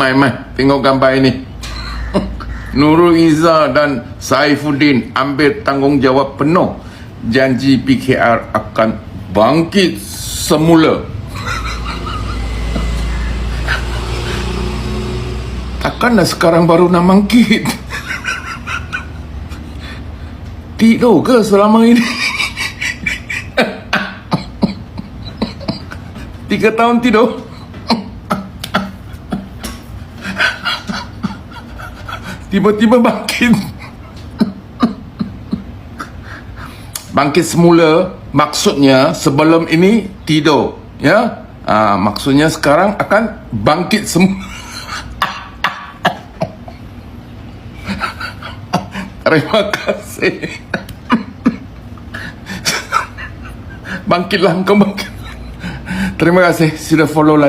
Mai, mai, tengok gambar ini. Nurul Izzah dan Saifuddin ambil tanggungjawab penuh. Janji PKR akan bangkit semula. Takkanlah sekarang baru nak bangkit? Tidur ke selama ini? Tiga tahun tidur? Tiba-tiba bangkit. Bangkit semula maksudnya sebelum ini tidur, ya. Ah, maksudnya sekarang akan bangkit semula. Terima kasih. Bangkitlah engkau bangkit. Terima kasih sudah follow lunch.